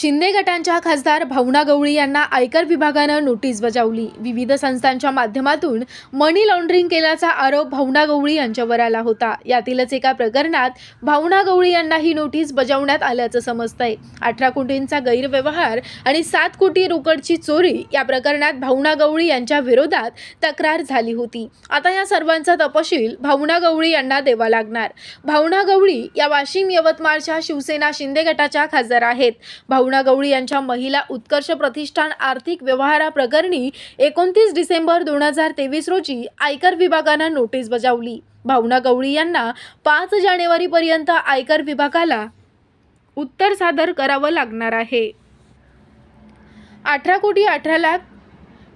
शिंदे गटांच्या खासदार भावना गवळी यांना आयकर विभागानं नोटीस बजावली. विविध संस्थांच्या माध्यमातून मनी लॉन्ड्रिंग केल्याचा आरोप भावना गवळी यांच्यावर आला होता. यातीलच एका प्रकरणात भावना गवळी यांना ही नोटीस बजावण्यात आल्याचं समजतंय. अठरा कोटींचा गैरव्यवहार आणि सात कोटी रोकडची चोरी या प्रकरणात भावना गवळी यांच्या विरोधात तक्रार झाली होती. आता या सर्वांचा तपशील भावना गवळी यांना द्यावा लागणार. भावना गवळी या वाशिम यवतमाळच्या शिवसेना शिंदे गटाच्या खासदार आहेत. भावना गवळी यांच्या महिला उत्कर्ष प्रतिष्ठान आर्थिक व्यवहाराप्रकरणी एकोणतीस डिसेंबर दोन हजार तेवीस रोजी आयकर विभागानं नोटीस बजावली. भावना गवळी यांना पाच जानेवारीपर्यंत आयकर विभागाला उत्तर सादर करावं लागणार आहे. अठरा कोटी अठरा लाख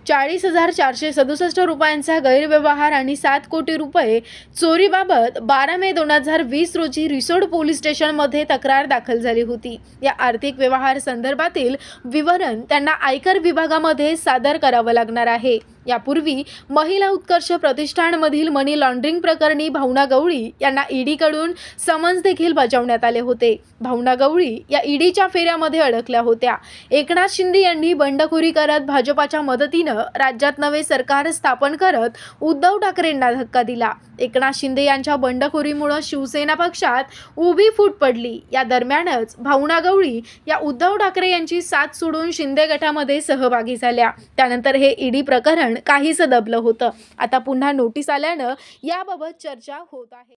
चाळीस हजार चारशे सदुसष्ट रुपयांचा गैरव्यवहार आणि सात कोटी रुपये चोरीबाबत बारा मे दोन हजार वीस रोजी रिसोड पोलीस स्टेशनमध्ये तक्रार दाखल झाली होती. या आर्थिक व्यवहार संदर्भातील विवरण त्यांना आयकर विभागामध्ये सादर करावं लागणार आहे. यापूर्वी महिला उत्कर्ष प्रतिष्ठानमधील मनी लॉन्ड्रिंग प्रकरणी भावना गवळी यांना ईडीकडून समन्स देखील बजावण्यात आले होते. भावना गवळी या ईडीच्या फेऱ्यामध्ये अडकल्या होत्या. एकनाथ शिंदे यांनी बंडखोरी करत भाजपाच्या मदतीनं राज्यात नवे सरकार स्थापन करत उद्धव ठाकरेंना धक्का दिला. एकनाथ शिंदे यांच्या बंडखोरीमुळे शिवसेना पक्षात उभी फूट पडली. या दरम्यानच भावना गवळी या उद्धव ठाकरे यांची साथ सोडून शिंदे गटामध्ये सहभागी झाल्या. त्यानंतर हे ईडी प्रकरण काहीसं दबलं होतं. आता पुन्हा नोटीस आल्यानं याबाबत चर्चा होत आहे.